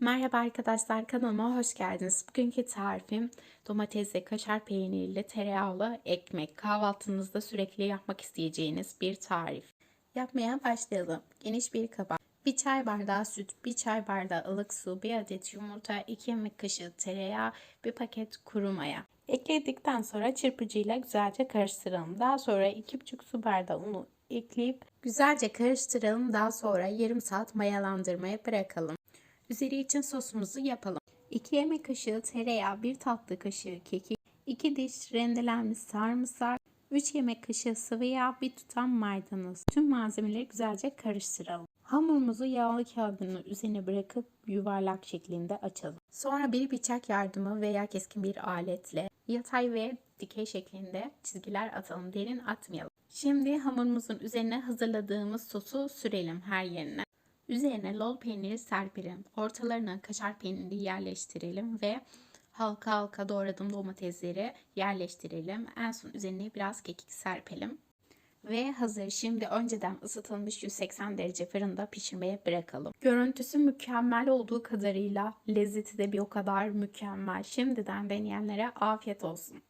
Merhaba arkadaşlar kanalıma hoş geldiniz. Bugünkü tarifim domatesli kaşar peynirli tereyağlı ekmek. Kahvaltınızda sürekli yapmak isteyeceğiniz bir tarif. Yapmaya başlayalım. Geniş bir kaba 1 çay bardağı süt, 1 çay bardağı ılık su, 1 adet yumurta, 2 yemek kaşığı tereyağı, 1 paket kuru maya. Ekledikten sonra çırpıcıyla güzelce karıştıralım. Daha sonra 2,5 su bardağı unu ekleyip güzelce karıştıralım. Daha sonra yarım saat mayalandırmaya bırakalım. Üzeri için sosumuzu yapalım. 2 yemek kaşığı tereyağı, 1 tatlı kaşığı kekik, 2 diş rendelenmiş sarımsak, 3 yemek kaşığı sıvı yağ, 1 tutam maydanoz. Tüm malzemeleri güzelce karıştıralım. Hamurumuzu yağlı kağıdının üzerine bırakıp yuvarlak şeklinde açalım. Sonra bir bıçak yardımı veya keskin bir aletle yatay ve dikey şeklinde çizgiler atalım. Derin atmayalım. Şimdi hamurumuzun üzerine hazırladığımız sosu sürelim her yerine. Üzerine lol peyniri serpelim. Ortalarına kaşar peyniri yerleştirelim ve halka halka doğradığım domatesleri yerleştirelim. En son üzerine biraz kekik serpelim. Ve hazır. Şimdi önceden ısıtılmış 180 derece fırında pişirmeye bırakalım. Görüntüsü mükemmel olduğu kadarıyla lezzeti de bir o kadar mükemmel. Şimdiden deneyenlere afiyet olsun.